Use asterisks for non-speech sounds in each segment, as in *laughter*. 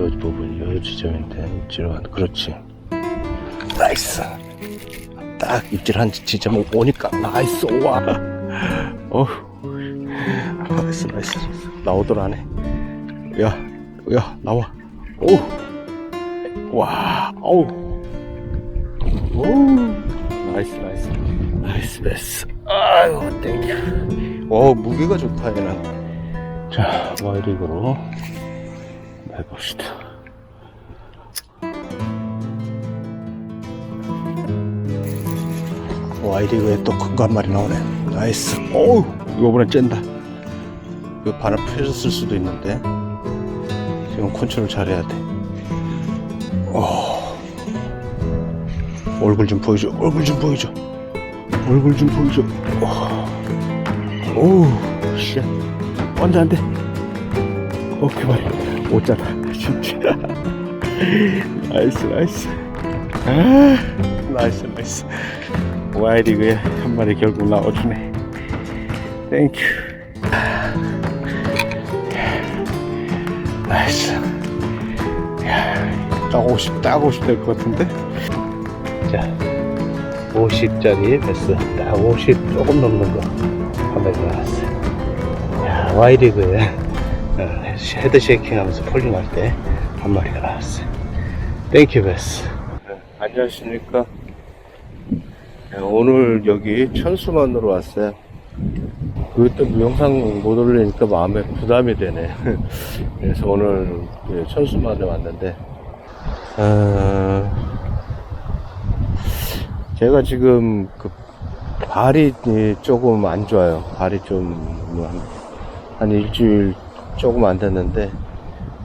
요 부분 요 지점인데 입질한 그렇지. 나이스. 딱 입질한 진짜 뭐 오니까 나이스 와. *laughs* 어휴. 나이스 나이스. 나오더라네. 야 야 나와. 오 와 어우. 오 나이스 나이스. 나이스 베스. 아유 땡큐. 어 무게가 좋다 얘는. 자 와이릭으로 해봅시다. 와이리그에 또 큰 거 한 마리 나오네. 나이스. 오우 이거보다 쨘다. 이거 바람 펴졌을 수도 있는데. 지금 컨트롤 잘해야 돼. 오. 얼굴 좀 보여줘. 얼굴 좀 보여줘. 얼굴 좀 보여줘. 오. 오우 씨 완전 안돼. 오케이 말이 못 잡아 *laughs* 진짜. 나이스 나이스. 아 나이스 나이스. 와이리그에 한 마리 결국 나와주네. 땡큐 나이스. 야, 딱 50, 딱 50 될 것 같은데? 자 50짜리 베스 딱 50 조금 넘는 거. 한 마리 나왔어. 야 와이리그에 어, 헤드 쉐이킹 하면서 폴링 할 때 한 마리가 나왔어요 땡큐 베스 안녕하십니까 네, 오늘 여기 천수만으로 왔어요. 그것도 영상 못 올리니까 마음에 부담이 되네. *laughs* 그래서 오늘 그 천수만에 왔는데, 어, 제가 지금 그 발이 조금 안 좋아요. 발이 좀뭐 한, 한 일주일 조금 안 됐는데,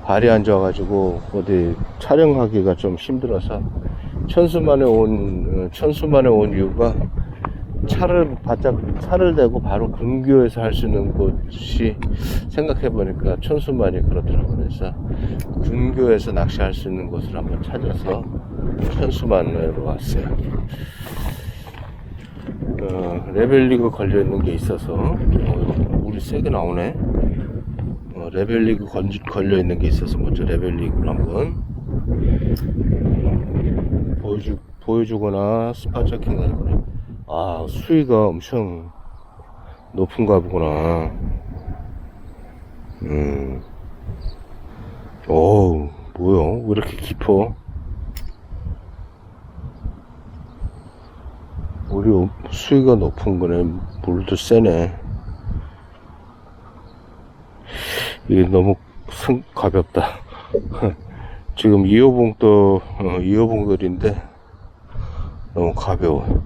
발이 안 좋아가지고 어디 촬영하기가 좀 힘들어서 천수만에 온 어, 천수만에 온 이유가 차를 바짝 차를 대고 바로 근교에서 할 수 있는 곳이 생각해 보니까 천수만이 그렇더라고요. 그래서 근교에서 낚시할 수 있는 곳을 한번 찾아서 천수만으로 왔어요. 어, 레벨리그 걸려 있는 게 있어서 어, 물이 세게 나오네. 어, 레벨리그 걸려 있는 게 있어서 먼저 레벨리그로 한번 보여주, 보여주거나 스파 체킹 하거나 아 수위가 엄청 높은가 보구나. 음. 어우 뭐야? 왜 이렇게 깊어? 엄- 수위가 높은 거네. 물도 세네 이게 너무 승, 가볍다. *laughs* 지금 2호봉도 어, 2호봉들인데 너무 가벼워.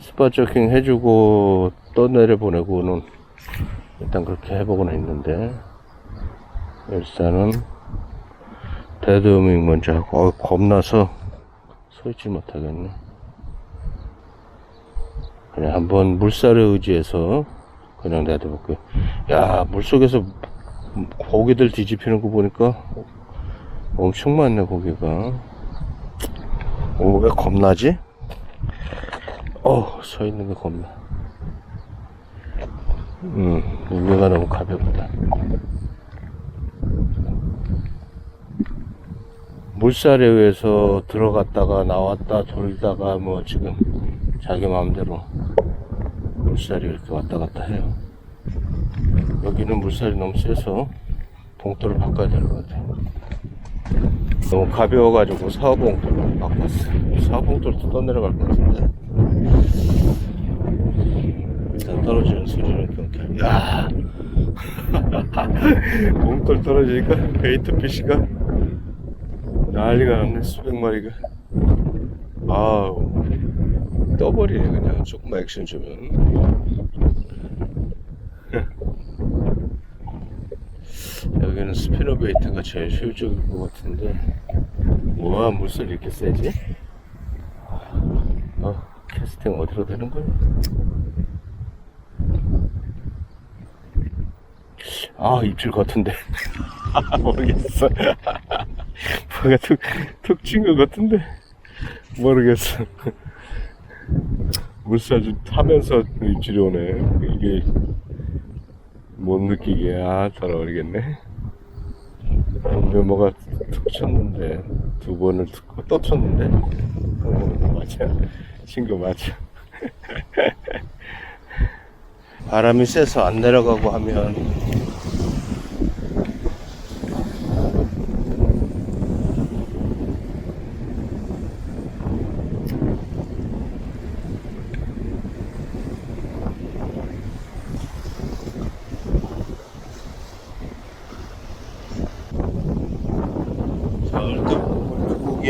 스파 체킹 해주고 떠내려 보내고는 일단 그렇게 해보고는 있는데 일단은 데드밍 먼저 하고 어, 겁나서 서 있지 못하겠네 그냥 한번 물살에 의지해서 그냥 내려볼게요 야 물속에서 고기들 뒤집히는 거 보니까 엄청 많네 고기가 오 왜 겁나지? 어, 서 있는 게 겁나. 음, 무게가 너무 가볍다. 물살에 의해서 들어갔다가 나왔다 돌다가 뭐 지금 자기 마음대로 물살이 이렇게 왔다 갔다 해요. 여기는 물살이 너무 세서 봉돌을 바꿔야 될 것 같아요. 너무 가벼워가지고 사호봉돌로 바꿨어. 사호봉돌도 떠내려갈 것 같은데. 일단 떨어지는 소리는 경쾌. 야! *laughs* 봉돌 떨어지니까 베이트 피시가 난리가 났네, 수백 마리가. 아우, 떠버리네, 그냥. 조금만 액션 주면. *laughs* 여기는 스피너 베이트가 제일 효율적일 것 같은데. 우와, 물살 이렇게 세지? 어, 캐스팅 어디로 되는 거야? 아, 입질 같은데. *laughs* 모르겠어. *laughs* 뭐가 툭, 툭친것 같은데. 모르겠어. 물살 좀 타면서 입질이 오네. 이게 못 느끼게, 아, 모르겠네. 뭐가 툭 쳤는데, 두 번을 툭, 또 쳤는데. 어, 맞아. 친구 맞아. *laughs* 바람이 세서 안 내려가고 하면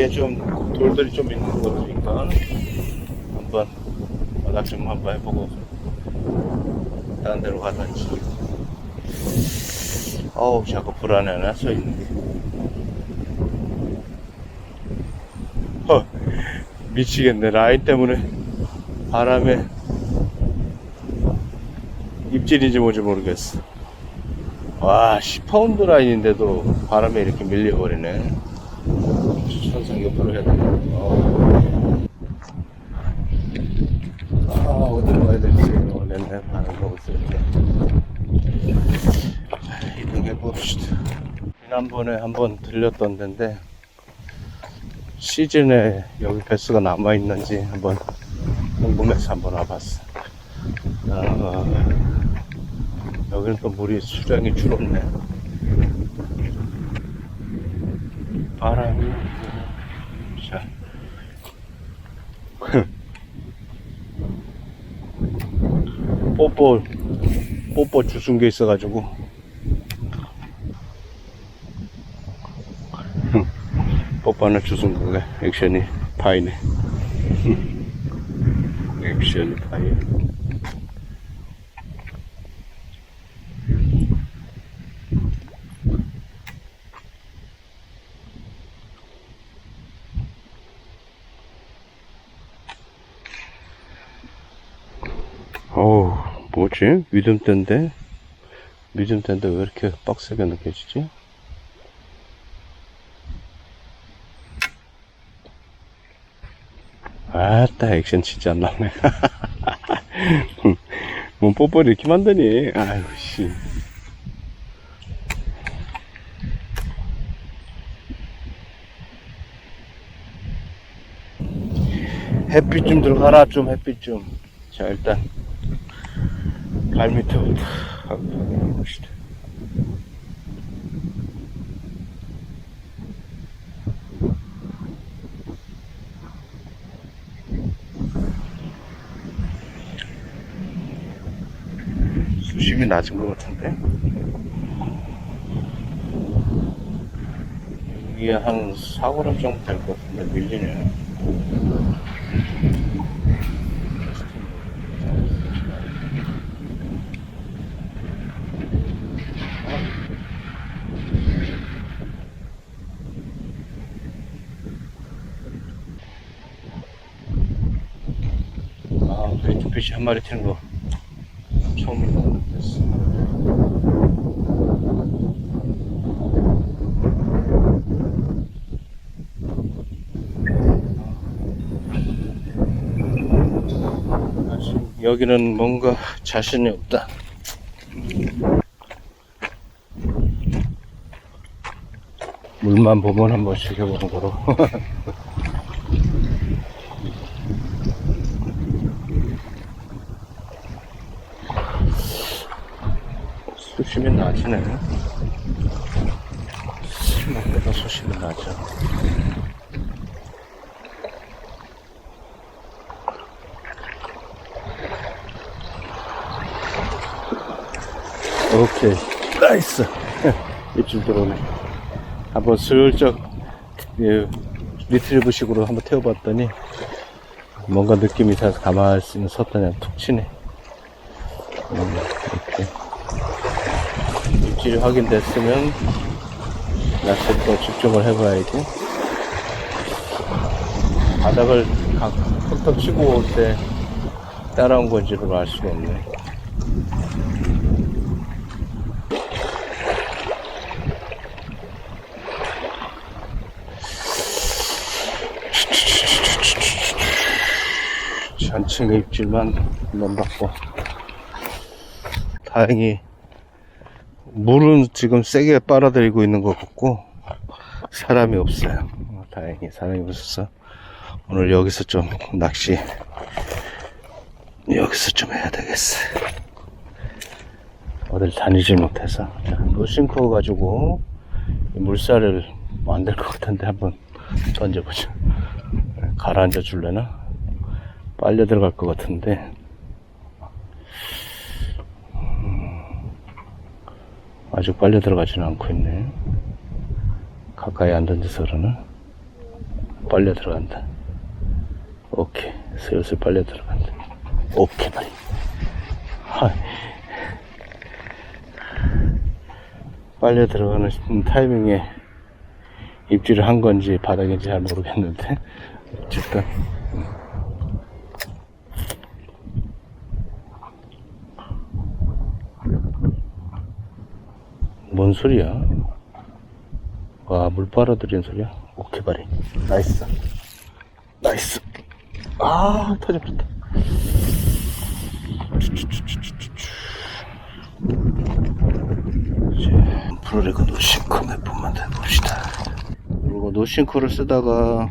거기에 좀 돌들이 좀 있는 거 같으니까 한번 바닥 좀 한번 해보고 다른 데로 가든지. 어우 자꾸 불안해 나 서있는 게 어, 미치겠네. 라인 때문에 바람에 입질인지 뭔지 모르겠어. 와 10파운드 라인인데도 바람에 이렇게 밀려버리네 옆으로 해야 되나 어. 아 어디로 가야 될지. 바람 보고 있을 때 이동해 봅시다. 지난번에 한번 들렸던 데인데 시즌에 여기 배스가 남아있는지 한번 궁금해서 한번 와봤어 아, 여기는 또 물이 수량이 줄었네. 바람이 자 *laughs* 뽀뽀 뽀뽀 주순 게 있어가지고. *laughs* 뽀뽀 하나 주순 거가 액션이 파이네. *laughs* 액션이 파이 어우 뭐지? 믿음대인데? 믿음대인데 왜 이렇게 빡세게 느껴지지? 아따 액션 진짜 안 나오네. *laughs* 뭔 뽀뽀를 이렇게 만드니? 아유 씨. 햇빛 좀 들어가라 좀 햇빛 좀자 일단 발 밑에부터 한번 봅시다. 수심이 낮은 것 같은데? 여기에 한 4, 5람 정도 될 것 같은데 밀리네 아, 왼쪽빛이 한 마리 튀는 거 처음 여기는 뭔가 자신이 없다. 물만 보면 한 번 씩 해보는 거로. *laughs* 수심이 낮으네. 생각보다 수심이 낮아. 오케이. 나이스. *laughs* 입질 들어오네. 한번 슬쩍, 예, 리트리브식으로 한번 태워봤더니, 뭔가 느낌이 사서 가만히 섰더니 툭 치네. 음, 이렇게. 입질 확인됐으면 낚시부터 집중을 해봐야지. 바닥을 턱턱 치고 올 때 따라온 건지를 알 수가 없네. 잔층의 입질만 안 받고. 다행히 물은 지금 세게 빨아들이고 있는 것 같고 사람이 없어요. 어, 다행히 사람이 없어서 오늘 여기서 좀 낚시 여기서 좀 해야 되겠어. 어딜 다니지 못해서. 자, 노싱커 가지고 이 물살을 만들 것 같은데 한번 던져보죠 가라앉아 줄래나? 빨려 들어갈 것 같은데 음, 아직 빨려 들어가지는 않고 있네. 가까이 안 던져서 그러나? 빨려 들어간다. 오케이. 슬슬 빨려 들어간다. 오케이 빨리. 빨려 들어가는 타이밍에 입질을 한 건지 바닥인지 잘 모르겠는데. 어쨌든 뭔 소리야? 와, 물 빨아들이는 소리야? 오케이, 바리. 나이스. 나이스. 아, 터져버렸다. 이제, 프로레그 노싱크 몇 번만 더 해봅시다. 그리고 노싱크를 쓰다가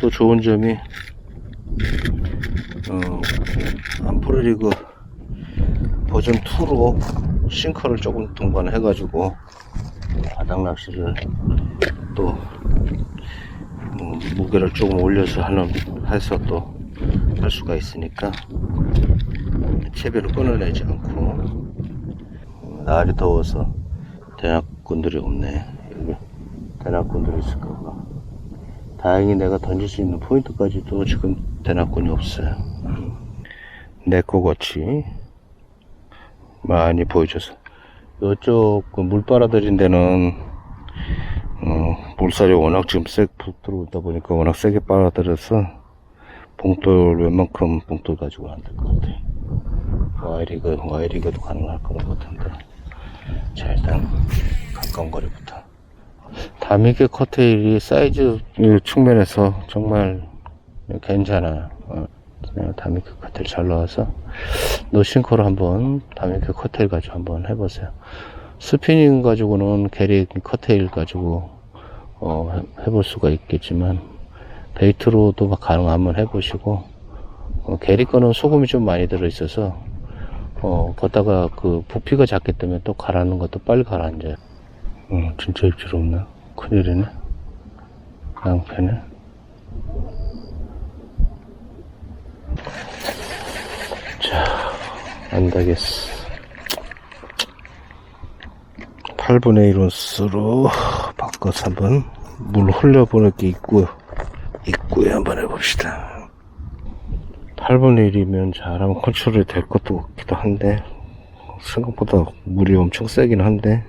또 좋은 점이, 어, 안프로리그 버전 2로 싱커를 조금 동반해 가지고 바닥 낚시를 또 음, 무게를 조금 올려서 하는 해서 또 할 수가 있으니까 채비를 끊어내지 않고. 날이 더워서 대낮꾼들이 없네. 여기 대낮꾼들이 있을까봐 다행히 내가 던질 수 있는 포인트까지도 지금 대낮꾼이 없어요. 내거 같이 많이 보여줘서. 이쪽 그 물 빨아들인 데는 어, 물살이 워낙 지금 세 들어오다 보니까 워낙 세게 빨아들여서 봉돌 웬만큼 봉돌 가지고 안 될 것 같아 와이리그 와이리그도 가능할 것 같은데. 자 일단 가까운 거리부터. 다미게 커테일이 사이즈 측면에서 정말 괜찮아요. 어, 다미게 커테일 잘 나와서 노싱커로 한번 그 커테일 가지고 한번 해보세요. 스피닝 가지고는 게리 커테일 가지고 어, 해- 해볼 수가 있겠지만 베이트로도 막 가능하면 해보시고 어, 게리 거는 소금이 좀 많이 들어있어서 어, 걷다가 그 부피가 작기 때문에 또 가라앉는 것도 빨리 가라앉아요. 어, 진짜 입질 없네. 큰일이네. 낭패네. 안 되겠어. 8분의 1온수로 바꿔서 한번 물 흘려보낼 게 있고, 입구에 한번 해봅시다. 8분의 1이면 잘하면 컨트롤이 될 것도 같기도 한데, 생각보다 물이 엄청 세긴 한데,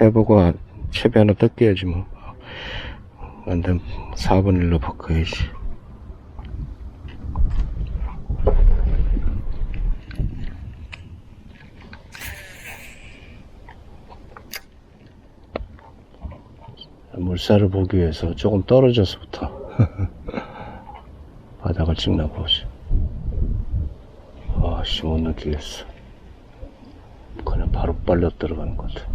해보고 채비 하나 뜯겨야지 뭐. 안 되면 4분의 1로 바꿔야지. 물살을 보기 위해서 조금 떨어져서부터 *laughs* 바닥을 찍나 보지. 아씨 못 느끼겠어. 그냥 바로 빨려 들어가는 것 같아.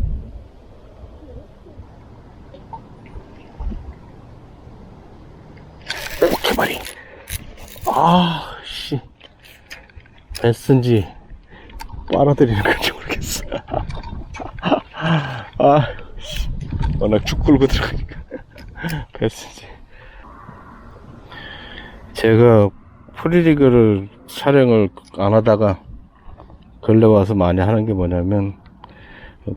개발이. 아씨 베스인지 빨아들이는 건지 모르겠어. *laughs* 아. 씨. 워낙 축 끌고 들어가니까 베스지. 제가 프리리그를 촬영을 안 하다가 근래 와서 많이 하는 게 뭐냐면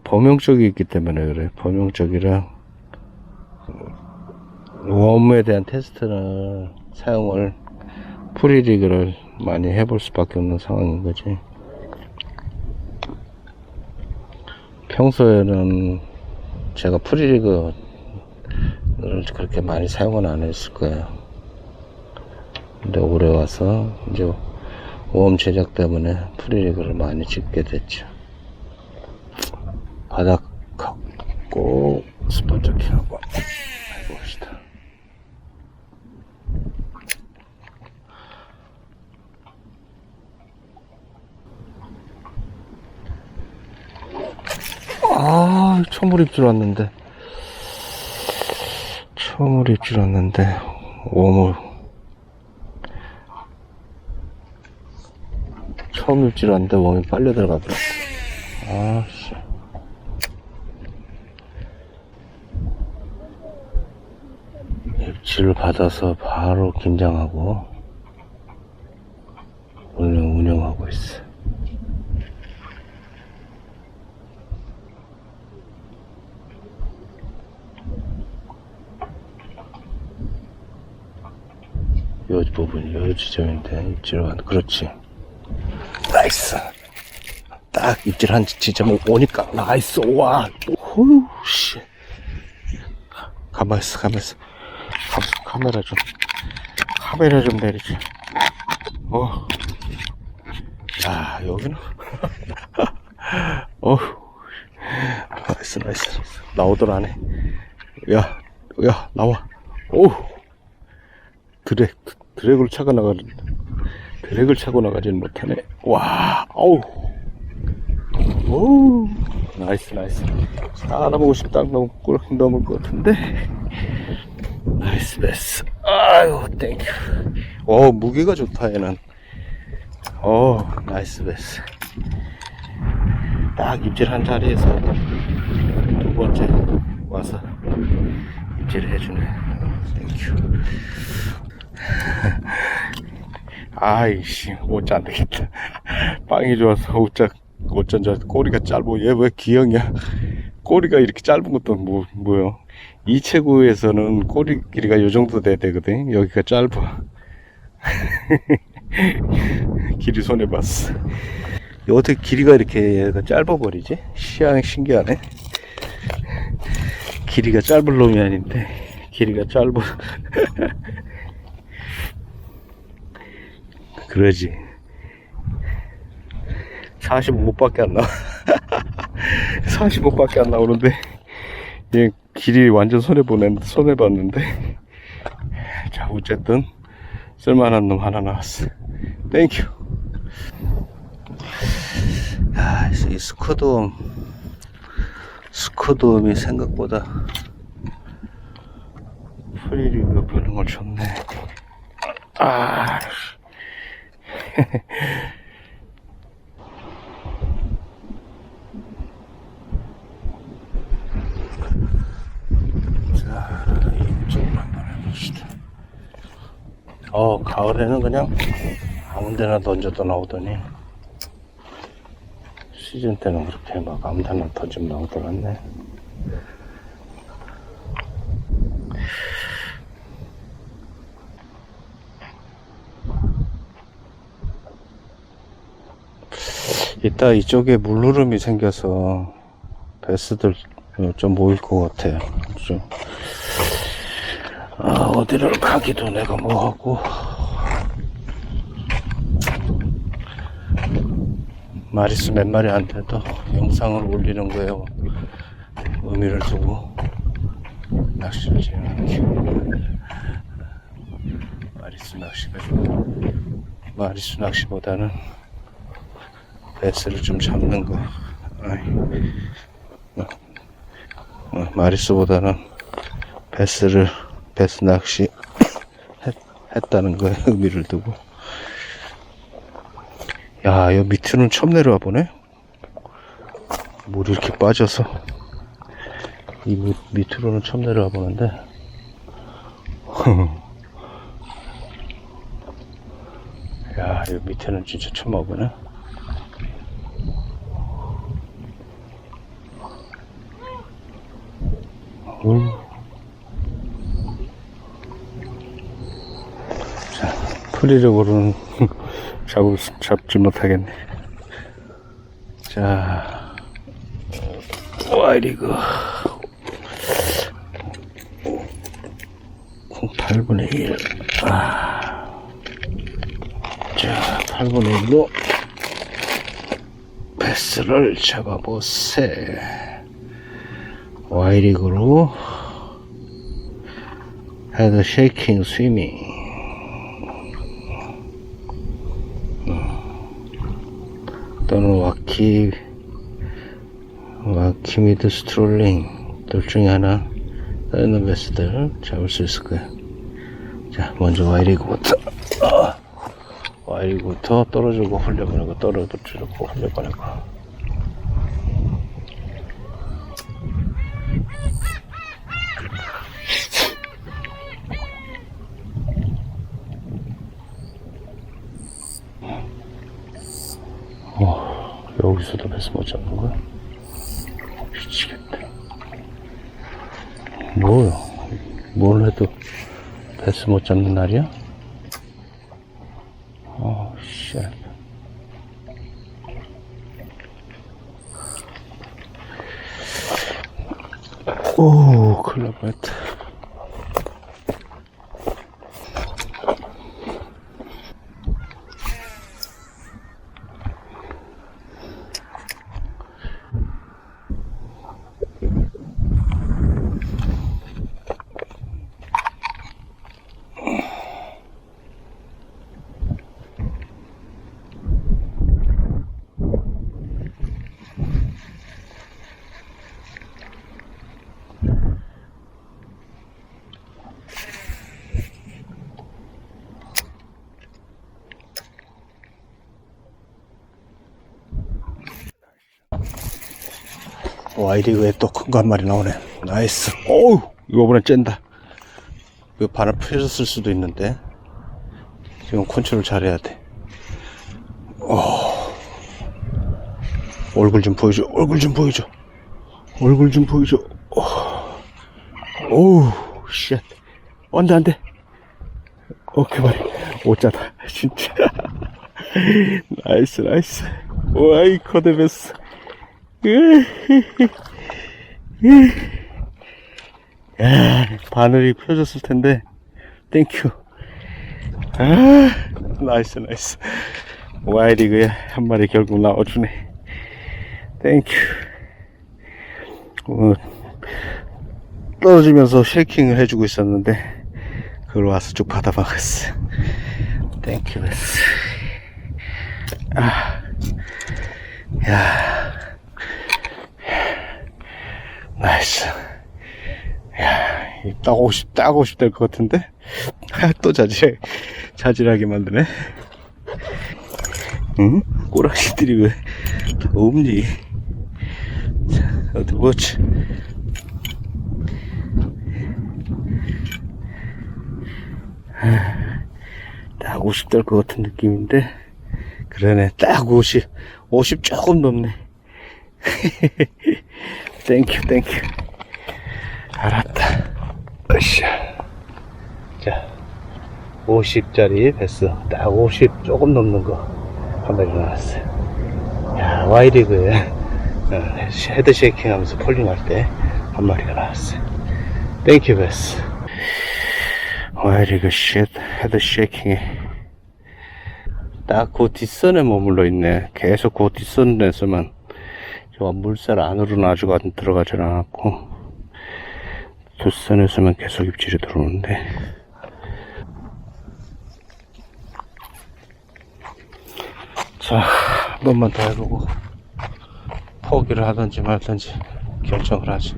범용적이 있기 때문에 그래. 범용적이라 웜에 대한 테스트나 사용을 프리리그를 많이 해볼 수밖에 없는 상황인 거지. 평소에는 제가 프리리그를 오늘 그렇게 많이 사용은 안 했을 거예요. 근데 올해 와서 이제 오험 제작 때문에 프리리그를 많이 찍게 됐죠. 바닥하고 스펀저 키하고 해봅시다. 아, 처음 입줄 알았는데. 입질 왔는데, 오물. 처음 입질 왔는데, 웜이 빨려 들어가더라. 아, 씨. 입질을 받아서 바로 긴장하고, 오늘 운영하고 있어. 요 부분, 요 지점인데, 입질 한, 그렇지. 나이스. 딱 입질 한 지점 오니까, 나이스, 와, 후, 씨. 가만 있어, 가만 있어. 카, 카메라 좀, 카메라 좀 내리지. 어. 야, 여기는. *laughs* 어휴. 나이스, 나이스. 나오더라네. 야, 야, 나와. 오우. 드랙, 드랙을 차고 나가는, 드랙을 차고 나가지는 못하네. 와, 어우. 오, 나이스, 나이스. 알아보고 싶다. 너무 꿀 넘을 것 같은데. 나이스, 나이스. 아유, 땡큐. 어, 무게가 좋다, 얘는. 어, 나이스, 베스. 딱 입질한 자리에서 두 번째 와서 입질을 해주네. 땡큐. 아이씨, 옷자 안 되겠다. *laughs* 빵이 좋아서 옷자, 옷자, 저 꼬리가 짧고, 얘 왜 기형이야? 꼬리가 이렇게 짧은 것도 뭐, 뭐요? 이체구에서는 꼬리 길이가 요 정도 돼야 되거든. 여기가 짧아. *laughs* 길이 손해 봤어. 어떻게 길이가 이렇게 얘가 짧아 버리지? 시향이 신기하네. 길이가 짧은 놈이 아닌데, 길이가 짧아. *laughs* 그러지. 45밖에 안 나와. *laughs* 45밖에 안 나오는데, 얘 길이 완전 손해보네, 손해봤는데. 자, 어쨌든, 쓸만한 놈 하나 나왔어. 땡큐. 야, 이 스쿼드움, 스쿼드움이 생각보다 프리리그 반응을 줬네. 아, 자, 이쪽으로 한번 해봅시다. 어, 가을에는 그냥 아무 데나 던져도 나오더니 시즌 때는 그렇게 막 아무 데나 던지면 나오더랐네 이따 이쪽에 물흐름이 생겨서 베스들 좀 모일 것 같아요. 좀. 아, 어디를 가기도 내가 뭐하고. 마리수 몇 마리 안 돼도 영상을 올리는 거에 의미를 두고 낚시를 진행하는 게 마리수 낚시가 좀 마리수 낚시보다는 베스를 좀 잡는 거 어, 어, 마리수보다는 베스를 베스 낚시 했, 했다는 거에 의미를 두고 야, 여 밑으로는 처음 내려와 보네? 물이 이렇게 빠져서. 이 밑, 밑으로는 처음 내려와 보는데. *laughs* 야, 여 밑에는 진짜 처음 와보네. 자, 프리력으로는 *laughs* 잡, 잡지 못하겠네. 자, 와이리그. 8분의 1. 아. 자, 8분의 1로 패스를 잡아보세. 와이리그로 헤드 쉐이킹 스위밍. 또는 와키 와키 티미드 스트롤링 둘 중에 하나 다른 베스들 잡을 수 있을 거야. 자 먼저 와이리그부터. 아, 와이리그부터 떨어지고 흘려보내고 떨어지고 흘려보내고 어, 여기서도 베스 못 잡는 거야? 미치겠다. 뭐야? 뭘 해도 베스 못 잡는 날이야? 어, 씨. 오, 큰일 날 뻔했다. 와이리그에 또 큰 거 한 마리 나오네. 나이스. 어우, 이거보다 쨘다. 이거 바늘 펴졌을 수도 있는데. 지금 컨트롤 잘해야 돼. 어. 얼굴 좀 보여줘. 얼굴 좀 보여줘. 얼굴 좀 보여줘. 어. 오우, 쉣. 안 돼, 안 돼. 오케이, 말이. 오짜다. 진짜. *laughs* 나이스, 나이스. 와이, 커드베스. 야, 바늘이 펴졌을 텐데, 땡큐. 아, 나이스, 나이스. 와이리그에 한 마리 결국 나와주네. 땡큐. 어, 떨어지면서 쉐이킹을 해주고 있었는데, 그걸 와서 쭉 받아먹었어. 땡큐, 베스. 아, 야. 나이스. 야, 이 따고 싶, 따고 싶될것 같은데? 또 자질, 자질하게 만드네. 응? 꼬라지들이 왜 다 없니? 자, 어디 보자. 딱50 될 것 같은 느낌인데, 그러네. 딱 50, 50 조금 넘네. *laughs* 땡큐 땡큐 알았다. 으쌰. 자 50짜리 베스 딱50 조금 넘는 거 한 마리 나왔어요. 야 와이리그에 어, 헤드 쉐이킹 하면서 폴링 할 때 한 마리가 나왔어요. 땡큐 베스 와이리그 쉣 헤드 쉐이킹에. 딱 그 뒷선에 머물러 있네. 계속 그 뒷선에서만 저 물살 안으로는 아직 안 들어가질 않았고 뒷선에서만 계속 입질이 들어오는데. 자 한 번만 더 해보고 포기를 하든지 말든지 결정을 하지.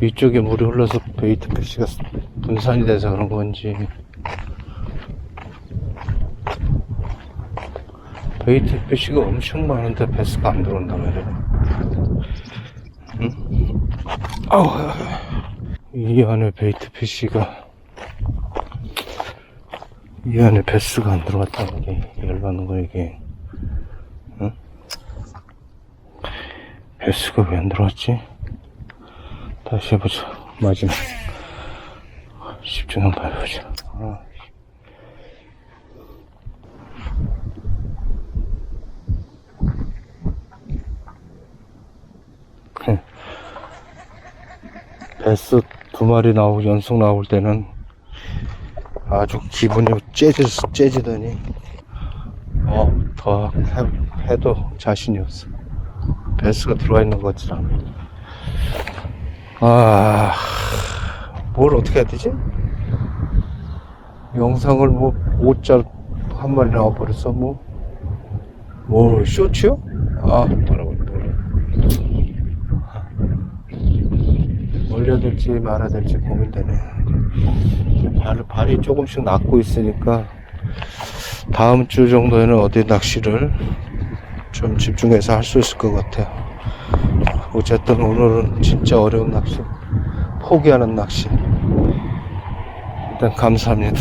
위쪽에 물이 흘러서 베이트 패시가 분산이 돼서 그런 건지 베이트 패시가 엄청 많은데 베스가 안 들어온단 말이야. 응? 아우, 이 안에 베이트 패시가 이 안에 베스가 안 들어갔다는 게 열받는 거야 이게. 응? 베스가 왜 안 들어왔지? 다시 해보자. 마지막. 집중 한번 해보자. 아. 베스 두 마리 나오고 연속 나올 때는 아주 기분이 째지, 째지더니 어, 더 해, 해도 자신이 없어. 베스가 들어와 있는 것 같지 않아. 아, 뭘 어떻게 해야 되지? 영상을 뭐, 5짤 한 마리 나와버렸어, 뭐. 뭐, 쇼츠요? 아, 뭐라고, 뭐라고. 올려야 될지 말아야 될지 고민되네. 발, 발이 조금씩 낫고 있으니까 다음 주 정도에는 어디 낚시를 좀 집중해서 할 수 있을 것 같아요. 어쨌든 오늘은 진짜 어려운 낚시, 포기하는 낚시. 일단 감사합니다.